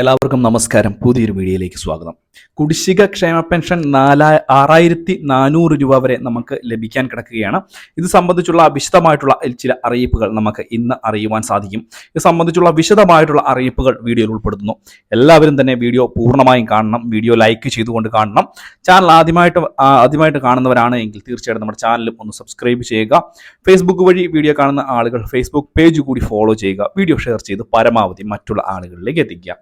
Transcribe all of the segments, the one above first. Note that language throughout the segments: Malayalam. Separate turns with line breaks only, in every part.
എല്ലാവർക്കും നമസ്കാരം. പുതിയൊരു വീഡിയോയിലേക്ക് സ്വാഗതം. കുടിശ്ശിക ക്ഷേമ പെൻഷൻ നാലാ ആറായിരത്തി നാനൂറ് രൂപ വരെ നമുക്ക് ലഭിക്കാൻ കിടക്കുകയാണ്. ഇത് സംബന്ധിച്ചുള്ള വിശദമായിട്ടുള്ള ചില അറിയിപ്പുകൾ നമുക്ക് ഇന്ന് അറിയുവാൻ സാധിക്കും. ഇത് സംബന്ധിച്ചുള്ള വിശദമായിട്ടുള്ള അറിയിപ്പുകൾ വീഡിയോയിൽ ഉൾപ്പെടുത്തുന്നു. എല്ലാവരും തന്നെ വീഡിയോ പൂർണമായും കാണണം. വീഡിയോ ലൈക്ക് ചെയ്തുകൊണ്ട് കാണണം. ചാനൽ ആദ്യമായിട്ട് ആദ്യമായിട്ട് കാണുന്നവരാണ് എങ്കിൽ തീർച്ചയായിട്ടും നമ്മുടെ ചാനലും ഒന്ന് സബ്സ്ക്രൈബ് ചെയ്യുക. ഫേസ്ബുക്ക് വഴി വീഡിയോ കാണുന്ന ആളുകൾ ഫേസ്ബുക്ക് പേജ് കൂടി ഫോളോ ചെയ്യുക. വീഡിയോ ഷെയർ ചെയ്ത് പരമാവധി മറ്റുള്ള ആളുകളിലേക്ക് എത്തിക്കുക.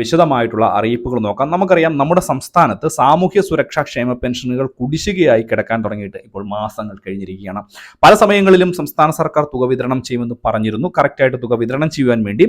വിശദമായിട്ടുള്ള അറിയിപ്പുകൾ നോക്കാം. നമുക്കറിയാം നമ്മുടെ സംസ്ഥാനത്ത് സാമൂഹ്യ സുരക്ഷാ ക്ഷേമ പെൻഷനുകൾ കുടിശ്ശികയായി കിടക്കാൻ തുടങ്ങിയിട്ട് ഇപ്പോൾ മാസങ്ങൾ കഴിഞ്ഞിരിക്കുകയാണ്. പല സമയങ്ങളിലും സംസ്ഥാന സർക്കാർ തുക വിതരണം ചെയ്യുമെന്ന് പറഞ്ഞിരുന്നു. കറക്റ്റായിട്ട് തുക വിതരണം ചെയ്യുവാൻ വേണ്ടി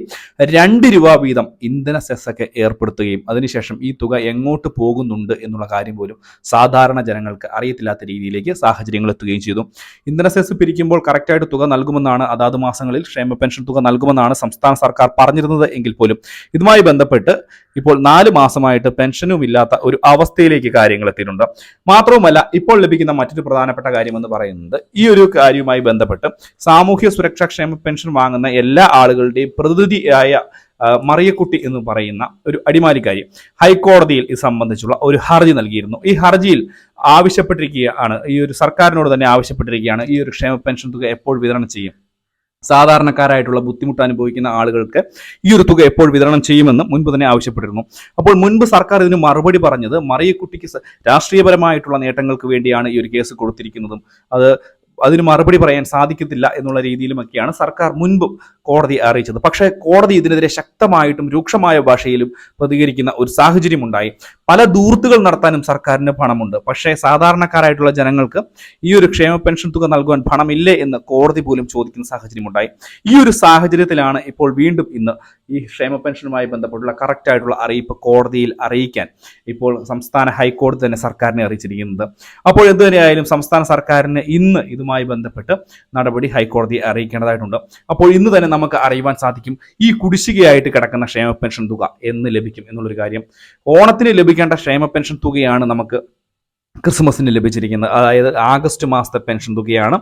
രണ്ട് രൂപ വീതം ഇന്ധന സെസ്സൊക്കെ ഏർപ്പെടുത്തുകയും അതിനുശേഷം ഈ തുക എങ്ങോട്ട് പോകുന്നുണ്ട് എന്നുള്ള കാര്യം പോലും സാധാരണ ജനങ്ങൾക്ക് അറിയത്തില്ലാത്ത രീതിയിലേക്ക് സാഹചര്യങ്ങൾ എത്തുകയും ചെയ്തു. ഇന്ധന സെസ് പിരിക്കുമ്പോൾ കറക്റ്റായിട്ട് തുക നൽകുമെന്നാണ് അതാത് മാസങ്ങളിൽ ക്ഷേമ പെൻഷൻ തുക നൽകുമെന്നാണ് സംസ്ഥാന സർക്കാർ പറഞ്ഞിരുന്നത് എങ്കിൽ പോലും. ഇതുമായി ബന്ധപ്പെട്ട് ഇപ്പോൾ നാല് മാസമായിട്ട് പെൻഷനും ഇല്ലാത്ത ഒരു അവസ്ഥയിലേക്ക് കാര്യങ്ങൾ എത്തിയിട്ടുണ്ട്. മാത്രവുമല്ല ഇപ്പോൾ ലഭിക്കുന്ന മറ്റൊരു പ്രധാനപ്പെട്ട കാര്യം എന്ന് പറയുന്നത് ഈ ഒരു കാര്യവുമായി ബന്ധപ്പെട്ട് സാമൂഹ്യ സുരക്ഷാ ക്ഷേമ പെൻഷൻ വാങ്ങുന്ന എല്ലാ ആളുകളുടെയും പ്രതിനിധിയായ മറിയക്കുട്ടി എന്ന് പറയുന്ന ഒരു അടിമാലിക്കാരി ഹൈക്കോടതിയിൽ ഇത് സംബന്ധിച്ചുള്ള ഒരു ഹർജി നൽകിയിരുന്നു. ഈ ഹർജിയിൽ ആവശ്യപ്പെട്ടിരിക്കുകയാണ് ഈ ഒരു സർക്കാരിനോട് തന്നെ ആവശ്യപ്പെട്ടിരിക്കുകയാണ് ഈ ഒരു ക്ഷേമ പെൻഷൻ തുക എപ്പോൾ വിതരണം ചെയ്യും? സാധാരണക്കാരായിട്ടുള്ള ബുദ്ധിമുട്ട് അനുഭവിക്കുന്ന ആളുകൾക്ക് ഈ ഒരു തുക എപ്പോൾ വിതരണം ചെയ്യുമെന്ന് മുൻപ് തന്നെ ആവശ്യപ്പെട്ടിരുന്നു. അപ്പോൾ മുൻപ് സർക്കാർ ഇതിന് മറുപടി പറഞ്ഞത് മറിയക്കുട്ടിക്ക് രാഷ്ട്രീയപരമായിട്ടുള്ള നേട്ടങ്ങൾക്ക് വേണ്ടിയാണ് ഈ ഒരു കേസ് കൊടുത്തിരിക്കുന്നതും. അത് അതിന് മറുപടി പറയാൻ സാധിക്കത്തില്ല എന്നുള്ള രീതിയിലുമൊക്കെയാണ് സർക്കാർ മുൻപും കോടതി അറിയിച്ചത്. പക്ഷേ കോടതി ഇതിനെതിരെ ശക്തമായിട്ടും രൂക്ഷമായ ഭാഷയിലും പ്രതികരിക്കുന്ന ഒരു സാഹചര്യം ഉണ്ടായി പല ദൂർത്തുകൾ നടത്താനും സർക്കാരിന് പണമുണ്ട്. പക്ഷേ സാധാരണക്കാരായിട്ടുള്ള ജനങ്ങൾക്ക് ഈ ഒരു ക്ഷേമ പെൻഷൻ തുക നൽകുവാൻ പണമില്ലേ എന്ന് കോടതി പോലും ചോദിക്കുന്ന സാഹചര്യം ഉണ്ടായി ഈ ഒരു സാഹചര്യത്തിലാണ് ഇപ്പോൾ വീണ്ടും ഇന്ന് ഈ ക്ഷേമ പെൻഷനുമായി ബന്ധപ്പെട്ടുള്ള കറക്റ്റ് ആയിട്ടുള്ള അറിയിപ്പ് കോടതിയിൽ അറിയിക്കാൻ ഇപ്പോൾ സംസ്ഥാന ഹൈക്കോടതി തന്നെ സർക്കാരിനെ അറിയിച്ചിരിക്കുന്നത്. അപ്പോൾ എന്തു തന്നെയായാലും സംസ്ഥാന സർക്കാരിന് ഇന്ന് ഇതുമായി ബന്ധപ്പെട്ട് നടപടി ഹൈക്കോടതി അറിയിക്കേണ്ടതായിട്ടുണ്ട്. അപ്പോൾ ഇന്ന് തന്നെ നമുക്ക് അറിയുവാൻ സാധിക്കും ഈ കുടിശ്ശികയായിട്ട് കിടക്കുന്ന ക്ഷേമ പെൻഷൻ തുക എന്ന് ലഭിക്കും എന്നുള്ളൊരു കാര്യം. ഓണത്തിന് ലഭിക്കേണ്ട ക്ഷേമ പെൻഷൻ തുകയാണ് നമുക്ക് ക്രിസ്മസിന് ലഭിച്ചിരിക്കുന്നത് അതായത് ആഗസ്റ്റ് മാസത്തെ പെൻഷൻ തുകയാണ്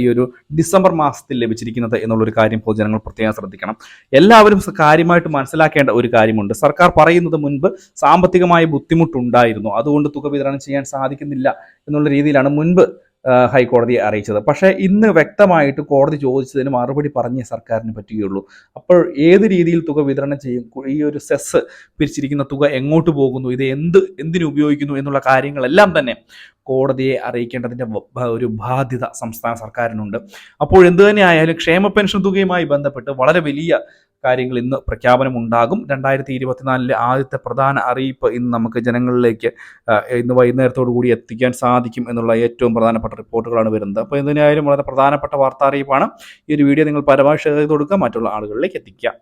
ഈ ഒരു ഡിസംബർ മാസത്തിൽ ലഭിച്ചിരിക്കുന്നത് എന്നുള്ളൊരു കാര്യം പൊതുജനങ്ങൾ പ്രത്യേകം ശ്രദ്ധിക്കണം. എല്ലാവരും കാര്യമായിട്ട് മനസ്സിലാക്കേണ്ട ഒരു കാര്യമുണ്ട്. സർക്കാർ പറയുന്നത് മുൻപ് സാമ്പത്തികമായ ബുദ്ധിമുട്ടുണ്ടായിരുന്നു. അതുകൊണ്ട് തുക വിതരണം ചെയ്യാൻ സാധിക്കുന്നില്ല എന്നുള്ള രീതിയിലാണ് മുൻപ് ഹൈക്കോടതിയെ അറിയിച്ചത്. പക്ഷേ ഇന്ന് വ്യക്തമായിട്ട് കോടതി ചോദിച്ചതിന് മറുപടി പറഞ്ഞേ സർക്കാരിന് പറ്റുകയുള്ളൂ. അപ്പോൾ ഏത് രീതിയിൽ തുക വിതരണം ചെയ്യും? ഈ ഒരു സെസ് പിരിച്ചിരിക്കുന്ന തുക എങ്ങോട്ട് പോകുന്നു? ഇത് എന്ത് എന്തിനു ഉപയോഗിക്കുന്നു എന്നുള്ള കാര്യങ്ങളെല്ലാം തന്നെ കോടതിയെ അറിയിക്കേണ്ടതിന്റെ ഒരു ബാധ്യത സംസ്ഥാന സർക്കാരിനുണ്ട്. അപ്പോൾ എന്ത് തന്നെ ആയാലും ക്ഷേമ പെൻഷൻ തുകയുമായി ബന്ധപ്പെട്ട് വളരെ വലിയ കാര്യങ്ങൾ ഇന്ന് പ്രഖ്യാപനം ഉണ്ടാകും രണ്ടായിരത്തി ഇരുപത്തിനാലിലെ ആദ്യത്തെ പ്രധാന അറിയിപ്പ് ഇന്ന് നമുക്ക് ജനങ്ങളിലേക്ക് ഇന്ന് വൈകുന്നേരത്തോടു കൂടി എത്തിക്കാൻ സാധിക്കും എന്നുള്ള ഏറ്റവും പ്രധാനപ്പെട്ട റിപ്പോർട്ടുകളാണ് വരുന്നത്. അപ്പോൾ എന്തിനായാലും വളരെ പ്രധാനപ്പെട്ട വാർത്താ അറിയിപ്പാണ്. ഈ ഒരു വീഡിയോ നിങ്ങൾ പരമാവധി ചെയ്ത് കൊടുക്കുക. മറ്റുള്ള ആളുകളിലേക്ക് എത്തിക്കുക.